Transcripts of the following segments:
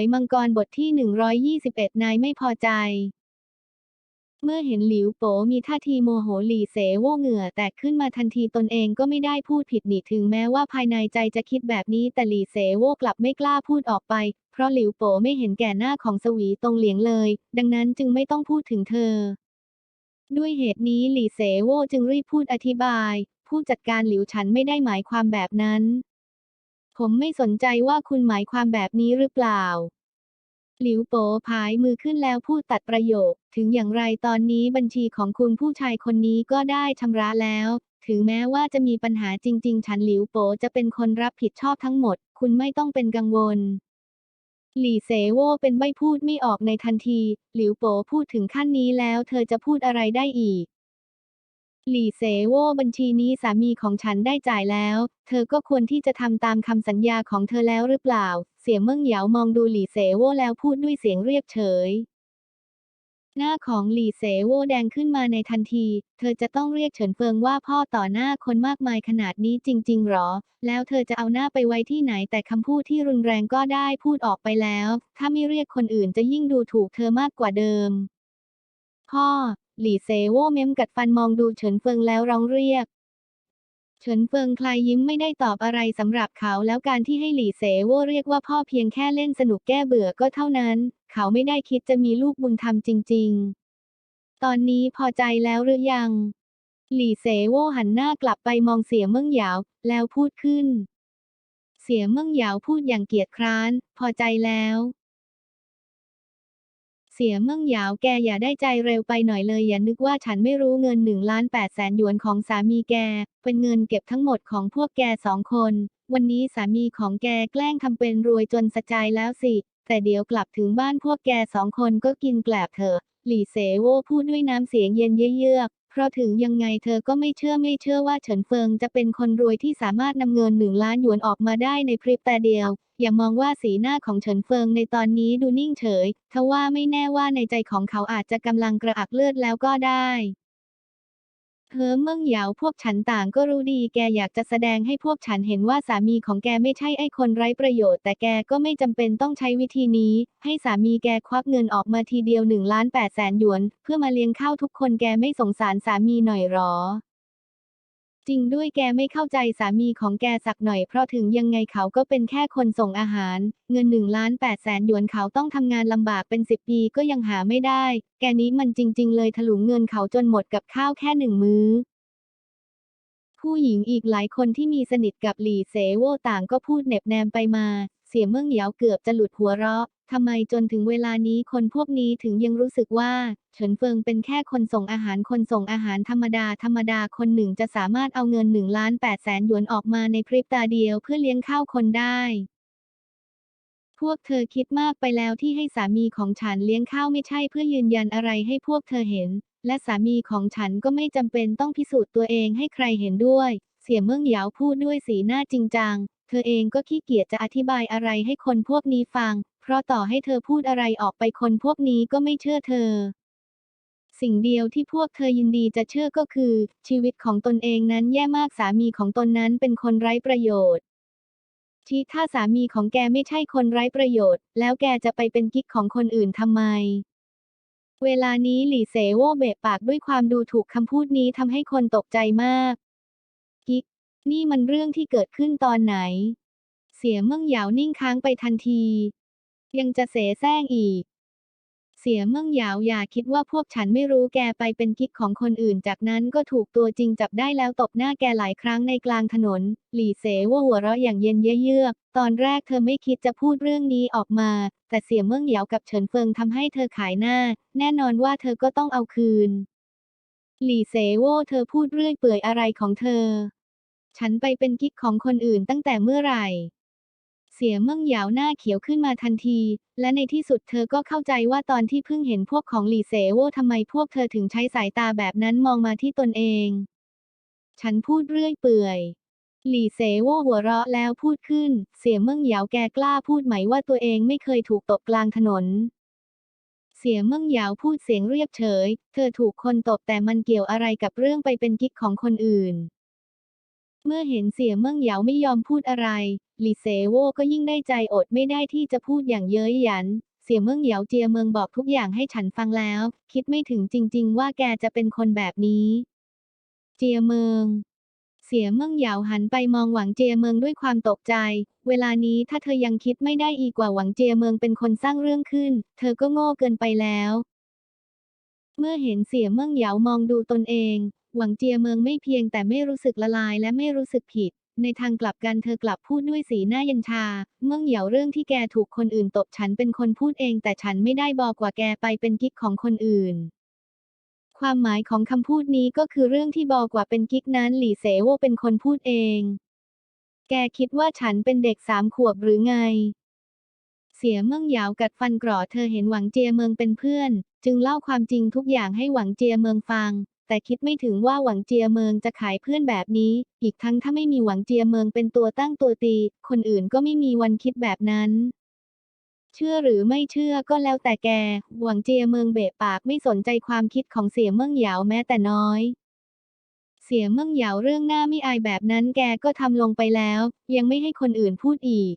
ยมังกรบทที่ 121 นายไม่พอใจ เมื่อเห็นหลิวโป๋มีท่าทีโมโหหลีเสโว่เหงื่อแตกขึ้นมาทันทีตนเองก็ไม่ได้พูดผิดหนิถึงแม้ว่าภายในใจจะคิดแบบนี้แต่หลีเสโว่กลับไม่กล้าพูดออกไป เพราะหลิวโป๋ไม่เห็นแก่หน้าของสวีตรงเหลียงเลย ดังนั้นจึงไม่ต้องพูดถึงเธอ ด้วยเหตุนี้หลีเสโว่จึงรีบพูดอธิบาย ผู้จัดการหลิวฉันไม่ได้หมายความแบบนั้น ผมไม่สนใจว่าคุณหมายความแบบนี้หรือเปล่า หลิวโป๋พายมือขึ้นแล้วพูดตัดประโยค ถึงอย่างไรตอนนี้บัญชีของคุณผู้ชายคนนี้ก็ได้ชำระแล้ว ถึงแม้ว่าจะมีปัญหาจริง ๆ ฉันหลิวโป๋จะเป็นคนรับผิดชอบทั้งหมด คุณไม่ต้องเป็นกังวลหลี่เสโวเป็นใบพูดไม่ออกในทันที หลิวโป๋พูดถึงขั้นนี้แล้วเธอจะพูดอะไรได้อีก หลี่เสโว่บัญชีนี้สามีของฉันได้จ่ายแล้ว เธอก็ควรที่จะทำตามคำสัญญาของเธอแล้วหรือเปล่า เสี่ยเมิ่งเหยามองดูหลี่เสโว่แล้วพูดด้วยเสียงเรียบเฉย หน้าของหลี่เสโว่แดงขึ้นมาในทันที เธอจะต้องเรียกเฉินเฟิงว่าพ่อต่อหน้าคนมากมายขนาดนี้จริง ๆ หรอ แล้วเธอจะเอาหน้าไปไว้ที่ไหนแต่คำพูดที่รุนแรงก็ได้พูดออกไปแล้ว ถ้าไม่เรียกคนอื่นจะยิ่งดูถูกเธอมากกว่าเดิมพ่อ หลี่เซโว่เม้มกัดฟันมองดูเฉินเฟิงแล้วร้องเรียก เฉินเฟิงคลายยิ้มไม่ได้ตอบอะไรสำหรับเขาแล้วการที่ให้หลี่เสโว่เรียกว่าพ่อเพียงแค่เล่นสนุกแก้เบื่อก็เท่านั้น เขาไม่ได้คิดจะมีลูกบุญธรรมจริง ๆ ตอนนี้พอใจแล้วหรือยัง หลี่เสโว่หันหน้ากลับไปมองเสียเมิ่งหยาว แล้วพูดขึ้น เสียเมิ่งหยาวพูดอย่างเกียจคร้าน พอใจแล้ว เสียเมื่งหยาวแกอย่าได้ใจเร็วไปหน่อยเลยอย่านึกว่าฉันไม่รู้เงินหนึ่งล้านแปดแสนหยวนของสามีแก เป็นเงินเก็บทั้งหมดของพวกแกสองคน วันนี้สามีของแกแกล้งทำเป็นรวยจนสะใจแล้วสิ แต่เดี๋ยวกลับถึงบ้านพวกแกสองคนก็กินแกลบเถอะ หลี่เสโว่พูดด้วยน้ำเสียงเย็นเยือก ราะถึงยังไงเธอก็ไม่เชื่อไม่เชื่อว่าเฉินเฟิงจะเป็นคนรวยที่สามารถนำเงินหนึ่งล้านหยวนออกมาได้ในพริบตาเดียว อย่ามองว่าสีหน้าของเฉินเฟิงในตอนนี้ดูนิ่งเฉยทว่าไม่แน่ว่าในใจของเขาอาจจะกำลังกระอักเลือดแล้วก็ได้ เธอเมื่งเหยาวพวกฉันต่างก็รู้ดีแกอยากจะแสดงให้พวกฉันเห็นว่าสามีของแกไม่ใช่ไอ้คนไร้ประโยชน์ แต่แกก็ไม่จำเป็นต้องใช้วิธีนี้ ให้สามีแกควักเงินออกมาทีเดียวหนึ่งล้านแปดแสนหยวน เพื่อมาเลี้ยงข้าวทุกคนแกไม่สงสารสามีหน่อยหรอ จริงด้วยแกไม่เข้าใจสามีของแกสักหน่อยเพราะถึงยังไงเขาก็เป็นแค่คนส่งอาหาร เงินหนึ่งล้านแปดแสนหยวนเขาต้องทำงานลำบากเป็นสิบปีก็ยังหาไม่ได้ แกนี้มันจริง ๆ เลยถลุงเงินเขาจนหมดกับข้าวแค่หนึ่งมื้อผู้หญิงอีกหลายคนที่มีสนิทกับหลี่เสโวต่างก็พูดเน็บแนมไปมา เสียเมื่องเหยาวเกือบจะหลุดหัวเราะทำไมจนถึงเวลานี้คนพวกนี้ถึงยังรู้สึกว่า เฉินเฟิงเป็นแค่คนส่งอาหารคนส่งอาหารธรรมดาธรรมดาคนหนึ่งจะสามารถเอาเงินหนึ่งล้านแปดแสนหยวนออกมาในพริบตาเดียวเพื่อเลี้ยงข้าวคนได้ พวกเธอคิดมากไปแล้วที่ให้สามีของฉันเลี้ยงข้าวไม่ใช่เพื่อยืนยันอะไรให้พวกเธอเห็น และสามีของฉันก็ไม่จำเป็นต้องพิสูจน์ตัวเองให้ใครเห็นด้วย เสี่ยเมืองเหยาพูดด้วยสีหน้าจริงจัง เธอเองก็ขี้เกียจจะอธิบายอะไรให้คนพวกนี้ฟัง เพราะต่อให้เธอพูดอะไรออกไปคนพวกนี้ก็ไม่เชื่อเธอ สิ่งเดียวที่พวกเธอยินดีจะเชื่อก็คือ ชีวิตของตนเองนั้นแย่มากสามีของตนนั้นเป็นคนไร้ประโยชน์ที่ถ้าสามีของแกไม่ใช่คนไร้ประโยชน์ แล้วแกจะไปเป็นกิ๊กของคนอื่นทำไม เวลานี้หลี่เสโว่เบะปากด้วยความดูถูกคำพูดนี้ทำให้คนตกใจมาก นี่มันเรื่องที่เกิดขึ้นตอนไหน เสียเมื่องเหยาวนิ่งค้างไปทันที ยังจะเสแสร้งอีก เสียเมื่องเหยาวอย่าคิดว่าพวกฉันไม่รู้แกไปเป็นกิ๊กของคนอื่น จากนั้นก็ถูกตัวจริงจับได้แล้วตบหน้าแกหลายครั้งในกลางถนน หลี่เสว่าหัวเราะอย่างเย็นเยือก ตอนแรกเธอไม่คิดจะพูดเรื่องนี้ออกมา แต่เสียเมื่องเหยาวกับเฉินเฟิงทำให้เธอขายหน้า แน่นอนว่าเธอก็ต้องเอาคืน หลี่เสว่เธอพูดเรื่อยเปื่อยอะไรของเธอ ฉันไปเป็นกิ๊กของคนอื่นตั้งแต่เมื่อไหร่ เสียเมื่องเหยาวหน้าเขียวขึ้นมาทันที และในที่สุดเธอก็เข้าใจว่าตอนที่เพิ่งเห็นพวกของหลี่เสโว่ทำไมพวกเธอถึงใช้สายตาแบบนั้นมองมาที่ตนเอง ฉันพูดเรื่อยเปื่อยหลี่เสโว่หัวเราะแล้วพูดขึ้น เสียเมื่องเหยาวแกกล้าพูดไหมว่าตัวเองไม่เคยถูกตบกลางถนน เสียเมื่องเหยาวพูดเสียงเรียบเฉย เธอถูกคนตบแต่มันเกี่ยวอะไรกับเรื่องไปเป็นกิ๊กของคนอื่น เมื่อเห็นเสี่ยเมิ่งเหยาไม่ยอมพูดอะไร หลีเสโวก็ยิ่งได้ใจอดไม่ได้ที่จะพูดอย่างเย้ยหยัน เสี่ยเมิ่งเหยาเจียเมืองบอกทุกอย่างให้ฉันฟังแล้ว คิดไม่ถึงจริง ๆ ว่าแกจะเป็นคนแบบนี้ เจียเมือง เสี่ยเมิ่งเหยาหันไปมองหวังเจียเมืองด้วยความตกใจ เวลานี้ถ้าเธอยังคิดไม่ได้อีกว่าหวังเจียเมืองเป็นคนสร้างเรื่องขึ้น เธอก็โง่เกินไปแล้วเมื่อเห็นเสี่ยเมิ่งเหยามองดูตนเอง หวังเจียเมืองไม่เพียงแต่ไม่รู้สึกละลายและไม่รู้สึกผิด ในทางกลับกันเธอกลับพูดด้วยสีหน้าย็นชา เมื่องเหยาเรื่องที่แกถูกคนอื่นตบฉันเป็นคนพูดเองแต่ฉันไม่ได้บอกว่าแกไปเป็นกิ๊กของคนอื่นความหมายของคำพูดนี้ก็คือเรื่องที่บอกว่าเป็นกิ๊กนั้นหลี่เสวเป็นคนพูดเอง แกคิดว่าฉันเป็นเด็กสามขวบหรือไง เสียเมื่องเหยาวกัดฟันกรอเธอเห็นหวังเจียเมืองเป็นเพื่อน จึงเล่าความจริงทุกอย่างให้หวังเจียเมืองฟัง แต่คิดไม่ถึงว่าหวังเจียเมืองจะขายเพื่อนแบบนี้ อีกทั้งถ้าไม่มีหวังเจียเมืองเป็นตัวตั้งตัวตี คนอื่นก็ไม่มีวันคิดแบบนั้น เชื่อหรือไม่เชื่อก็แล้วแต่แก หวังเจียเมืองเบะปากไม่สนใจความคิดของเสียเมืองเหยาวแม้แต่น้อยเสียเมืองเหยาวเรื่องหน้าไม่อายแบบนั้นแกก็ทำลงไปแล้ว ยังไม่ให้คนอื่นพูดอีก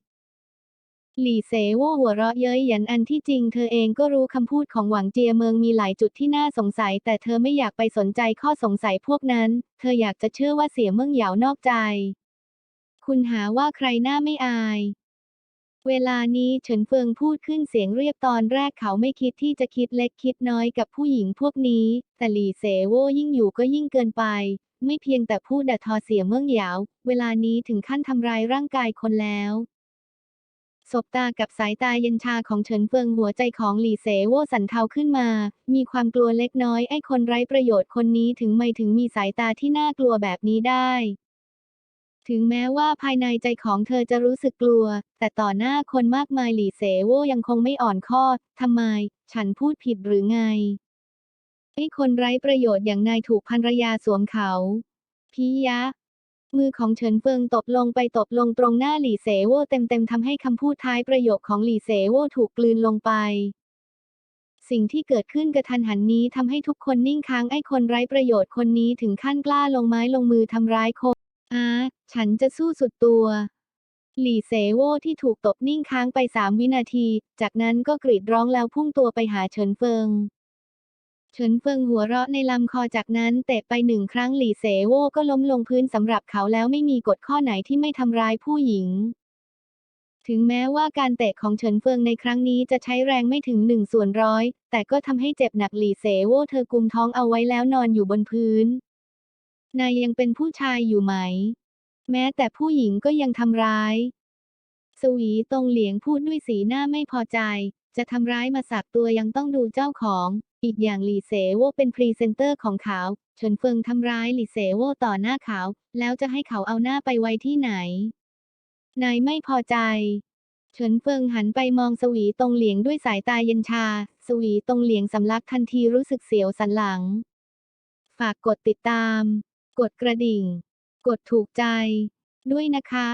หลี่เสโวหัวเราะเย้ยหยันอันที่จริงเธอเองก็รู้คำพูดของหวังเจียเมืองมีหลายจุดที่น่าสงสัย แต่เธอไม่อยากไปสนใจข้อสงสัยพวกนั้น เธออยากจะเชื่อว่าเสียเมืองเหยาวนอกใจ คุณหาว่าใครหน้าไม่อาย เวลานี้เฉินเฟิงพูดขึ้นเสียงเรียบตอนแรกเขาไม่คิดที่จะคิดเล็กคิดน้อยกับผู้หญิงพวกนี้ แต่หลี่เสโวยิ่งอยู่ก็ยิ่งเกินไป ไม่เพียงแต่พูดแต่ทอเสียเมืองเหยาว เวลานี้ถึงขั้นทำร้ายร่างกายคนแล้ว สบตากับสายตาเย็นชาของเฉินเฟิงหัวใจของหลี่เสโว่สั่นเทาขึ้นมา มีความกลัวเล็กน้อยไอ้คนไร้ประโยชน์คนนี้ถึงไม่ถึงมีสายตาที่น่ากลัวแบบนี้ได้ ถึงแม้ว่าภายในใจของเธอจะรู้สึกกลัว แต่ต่อหน้าคนมากมายหลี่เสโว่ยังคงไม่อ่อนข้อทำไม ฉันพูดผิดหรือไงไอ้คนไร้ประโยชน์อย่างนายถูกภรรยาสวมเขาพิยะ มือของเฉินเฟิงตบลงไปตบลงตรงหน้าหลี่เสโว่เต็มๆทำให้คำพูดท้ายประโยคของหลี่เสโว่ถูกกลืนลงไป สิ่งที่เกิดขึ้นกระทันหันนี้ทำให้ทุกคนนิ่งค้างไอ้คนไร้ประโยชน์คนนี้ถึงขั้นกล้าลงไม้ลงมือทำร้ายคนอาฉันจะสู้สุดตัว หลี่เสโว่ที่ถูกตบนิ่งค้างไปสามวินาที จากนั้นก็กรีดร้องแล้วพุ่งตัวไปหาเฉินเฟิง เฉินเฟิงหัวเราะในลำคอจากนั้นเตะไปหนึ่งครั้งหลี่เสโว่ก็ล้มลงพื้นสำหรับเขาแล้วไม่มีกฎข้อไหนที่ไม่ทำร้ายผู้หญิง ถึงแม้ว่าการเตะของเฉินเฟิงในครั้งนี้จะใช้แรงไม่ถึงหนึ่งส่วนร้อย แต่ก็ทำให้เจ็บหนักหลี่เสโว่เธอกุมท้องเอาไว้แล้วนอนอยู่บนพื้น นายยังเป็นผู้ชายอยู่ไหม แม้แต่ผู้หญิงก็ยังทำร้าย สวีตงเหลียงพูดด้วยสีหน้าไม่พอใจ จะทำร้ายมาสักตัวยังต้องดูเจ้าของ อีกอย่างหลี่เสโว่เป็นพรีเซนเตอร์ของเขาเฉินเฟิงทำร้ายหลี่เสโว่ต่อหน้าเขา แล้วจะให้เขาเอาหน้าไปไว้ที่ไหน นายไม่พอใจ เฉินเฟิงหันไปมองสวีตงเหลียงด้วยสายตาเย็นชา สวีตงเหลียงสำลักทันทีรู้สึกเสียวสันหลัง ฝากกดติดตาม กดกระดิ่ง กดถูกใจ ด้วยนะคะ